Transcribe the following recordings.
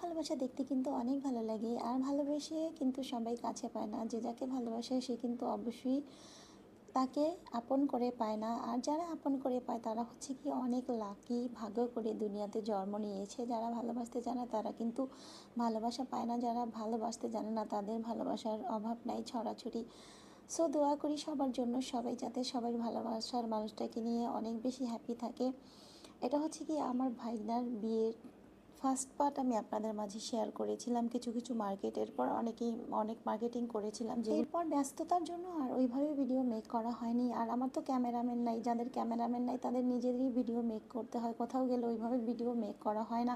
ভালোবাসা দেখতে কিন্তু অনেক ভালো লাগে। আর ভালোবেসে কিন্তু সবাই কাছে পায় না। যে যাকে ভালোবাসে, সে কিন্তু অবশ্যই তাকে আপন করে পায় না। আর যারা আপন করে পায়, তারা হচ্ছে কি অনেক লাকি ভাগ্য করে দুনিয়াতে জন্ম নিয়েছে। যারা ভালোবাসতে জানে, তারা কিন্তু ভালোবাসা পায় না। যারা ভালোবাসতে জানে না, তাদের ভালোবাসার অভাব নাই, ছড়াছড়ি। সো দোয়া করি সবার জন্য সবাই যাতে সবাই ভালোবাসার মানুষটাকে নিয়ে অনেক বেশি হ্যাপি থাকে। এটা হচ্ছে কি আমার ভাইনার বিয়ের ফার্স্ট পার্ট আমি আপনাদের মাঝে শেয়ার করেছিলাম, কিছু কিছু মার্কেট এরপর অনেকেই, অনেক মার্কেটিং করেছিলাম যে এরপর ব্যস্ততার জন্য আর ওইভাবে ভিডিও মেক করা হয়নি। আর আমার তো ক্যামেরাম্যান নাই, যাদের ক্যামেরাম্যান নাই তাদের নিজেদেরই ভিডিও মেক করতে হয়। কোথাও গেলে ওইভাবে ভিডিও মেক করা হয় না।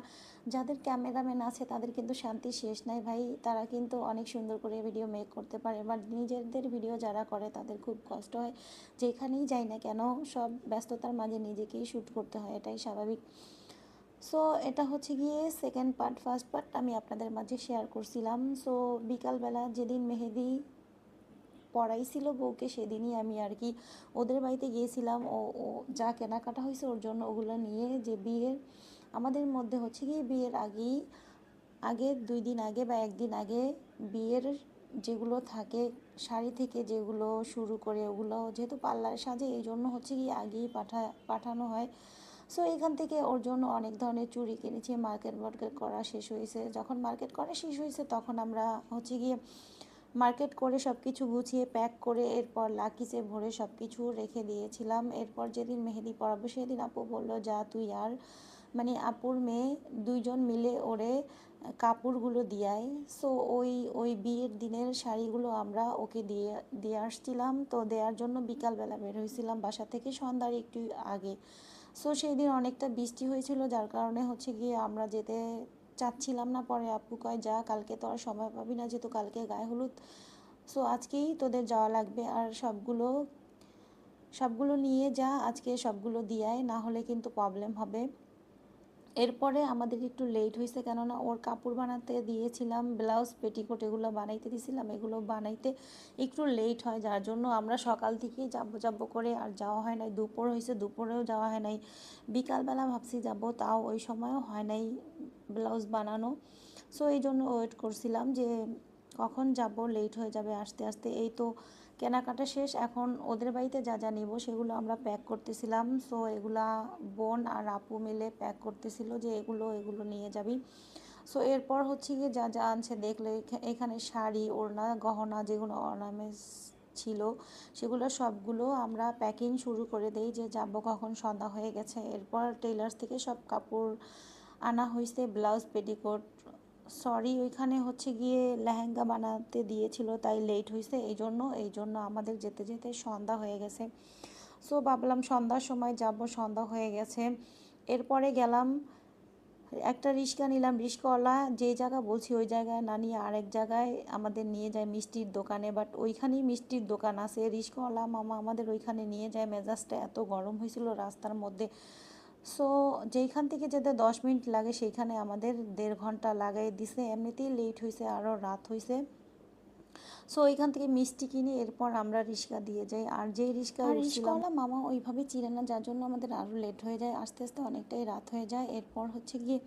যাদের ক্যামেরাম্যান আছে তাদের কিন্তু শান্তি শেষ নাই ভাই। তারা কিন্তু অনেক সুন্দর করে ভিডিও মেক করতে পারে। বাট নিজেদের ভিডিও যারা করে তাদের খুব কষ্ট হয়। যেখানেই যাই না কেন, সব ব্যস্ততার মাঝে নিজেকেই শ্যুট করতে হয়, এটাই স্বাভাবিক। সো এটা হচ্ছে গিয়ে সেকেন্ড পার্ট ফার্স্ট পার্ট আমি আপনাদের মাঝে শেয়ার করছিলাম। সো বিকালবেলা যেদিন মেহেদি পড়াইছিল বউকে, সেদিনই আমি আর কি ওদের বাড়িতে গিয়েছিলাম। ও ও যা কেনাকাটা হয়েছে ওর জন্য ওগুলো নিয়ে যে বিয়ের, আমাদের মধ্যে হচ্ছে গিয়ে বিয়ের আগেই, আগে দুই দিন আগে বা একদিন আগে বিয়ের যেগুলো থাকে, শাড়ি থেকে যেগুলো শুরু করে ওগুলো যেহেতু পার্লার সাজে এই জন্য হচ্ছে কি আগেই পাঠা, পাঠানো হয়। সো এখান থেকে ওর জন্য অনেক ধরনের চুড়ি কিনেছি মার্কেট মার্কেট করা শেষ হয়েছে। যখন মার্কেট করা শেষ হয়েছে, তখন আমরা হচ্ছে গিয়ে মার্কেট করে সব কিছু গুছিয়ে প্যাক করে এরপর লাকিসে ভরে সব কিছু রেখে দিয়েছিলাম। এরপর যেদিন মেহেদি পড়াবো সেদিন আপু বলল, যা তুই আর মানে আপুর মেয়ে, দুইজন মিলে ওরে কাপড়গুলো দিয়াই সো ওই ওই বিয়ের দিনের শাড়িগুলো আমরা ওকে দিয়ে দিয়ে আসছিলাম। তো দেওয়ার জন্য বিকালবেলা বের হয়েছিলাম বাসা থেকে, সন্ধ্যার একটু আগে। সো সেই দিন অনেকটা বৃষ্টি হয়েছিল, যার কারণে হচ্ছে গিয়ে আমরা যেতে চাচ্ছিলাম না। পরে আপু কয়, যা, কালকে তো আর সময় পাবি না, যেহেতু কালকে গায়ে হলুদ। সো আজকেই তোদের যাওয়া লাগবে। আর সবগুলো সবগুলো নিয়ে যা, আজকে সবগুলো দিয়ায় না হলে কিন্তু প্রবলেম হবে। এরপরে আমাদের একটু লেট হয়েছে কেননা ওর কাপড় বানাতে দিয়েছিলাম ব্লাউজ পেটিকোট এগুলো বানাইতে দিয়েছিলাম এগুলো বানাইতে একটু লেট হয়, যার জন্য আমরা সকাল থেকেই যাব যাব করে আর যাওয়া হয় নাই। দুপুর হয়েছে, দুপুরেও যাওয়া হয় নাই। বিকালবেলা ভাবছি যাব, তাও ওই সময়ও হয় নাই ব্লাউজ বানানো। সো এই জন্য ওয়েট করছিলাম যে কখন যাব লেট হয়ে যাবে আস্তে আস্তে। এই তো কেনাকাটা শেষ, এখন ওদের বাড়িতে যা যা নিব সেগুলো আমরা প্যাক করতেছিলাম। সো এগুলা বোন আর আপু মিলে প্যাক করতেছিল যে এগুলো এগুলো নিয়ে যাবি। সো এরপর হচ্ছে গিয়ে যা যা আনছে দেখলে এখানে শাড়ি, ওড়না, গহনা যেগুলো অর্নামেন্টস ছিল, সেগুলো সবগুলো আমরা প্যাকিং শুরু করে দেই যে যাব কখন, সন্ধ্যা হয়ে গেছে। এরপর টেলার্স থেকে সব কাপড় আনা হয়েছে ব্লাউজ পেটিকোট সরি, ওইখানে হচ্ছে গিয়ে লেহেঙ্গা বানাতে দিয়েছিল, তাই লেট হয়েছে এই জন্য এই জন্য আমাদের যেতে যেতে সন্ধ্যা হয়ে গেছে। সো ভাবলাম সন্ধ্যার সময় যাব, সন্ধ্যা হয়ে গেছে। এরপরে গেলাম, একটা রিক্সা নিলাম রিক্সাওয়ালা যে জায়গা বলছি ওই জায়গায় না নিয়ে আরেক জায়গায় আমাদের নিয়ে যায় মিষ্টির দোকানে বাট ওইখানেই মিষ্টির দোকান আছে। রিক্সাওয়ালা মামা আমাদের ওইখানে নিয়ে যায়, মেজাজটা এত গরম হয়েছিল রাস্তার মধ্যে। সো যেইখান থেকে যেতে দশ মিনিট লাগে সেইখানে আমাদের দেড় ঘণ্টা লাগাই দিছে। এমনিতেই লেট হয়েছে আরও রাত হয়েছে সো ওইখান থেকে মিষ্টি কিনে এরপর আমরা রিক্সা দিয়ে যাই। আর যেই রিক্সা রিক্সাওয়ালা মামা ওইভাবে চিনে না যার জন্য আমাদের আরও লেট হয়ে যায়। আস্তে আস্তে অনেকটাই রাত হয়ে যায়। এরপর হচ্ছে গিয়ে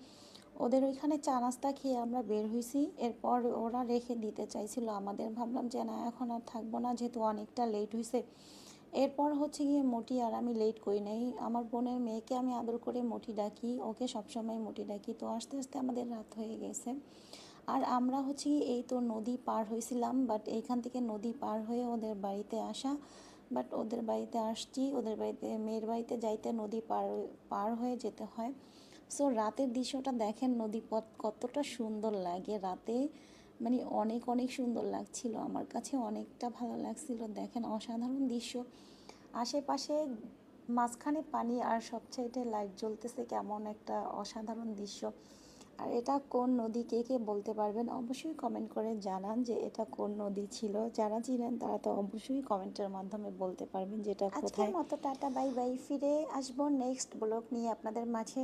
ওদের ওইখানে চা নাস্তা খেয়ে আমরা বের হয়েছি এরপর ওরা রেখে দিতে চাইছিল। আমাদের ভাবলাম যে না এখন আর থাকব না যেহেতু অনেকটা লেট হয়েছে এরপর হচ্ছে গিয়ে মোটি আর আমি লেট করি নাই। আমার বোনের মেয়েকে আমি আদর করে মোটি ডাকি, ওকে সবসময় মোটি ডাকি। তো আস্তে আস্তে আমাদের রাত হয়ে গেছে। আর আমরা হচ্ছে এই তো নদী পার হয়েছিলাম বাট এইখান থেকে নদী পার হয়ে ওদের বাড়িতে আসা। বাট ওদের বাড়িতে আসছি, ওদের বাড়িতে, মেয়ের বাড়িতে যাইতে নদী পার পার হয়ে যেতে হয়। সো রাতের দৃশ্যটা দেখেন নদীপথ কতটা সুন্দর লাগে রাতে। মানে অনেক অনেক সুন্দর লাগছিল। আমার কাছে অনেকটা ভালো লাগছিল। দেখেন অসাধারণ দৃশ্য। আশেপাশে মাঝখানে পানি আর সবচাইতে লাইট জ্বলতেছে কেমন একটা অসাধারণ দৃশ্য। আর এটা কোন নদী কে কে বলতে পারবেন? অবশ্যই কমেন্ট করে জানান যে এটা কোন নদী ছিল। যারা চিনেন তারা তো অবশ্যই কমেন্টের মাধ্যমে বলতে পারবেন যে এটা কোথায়। মতো টাটা বাই বাই ফিরে আসব নেক্সট ব্লগ নিয়ে আপনাদের মাঝে।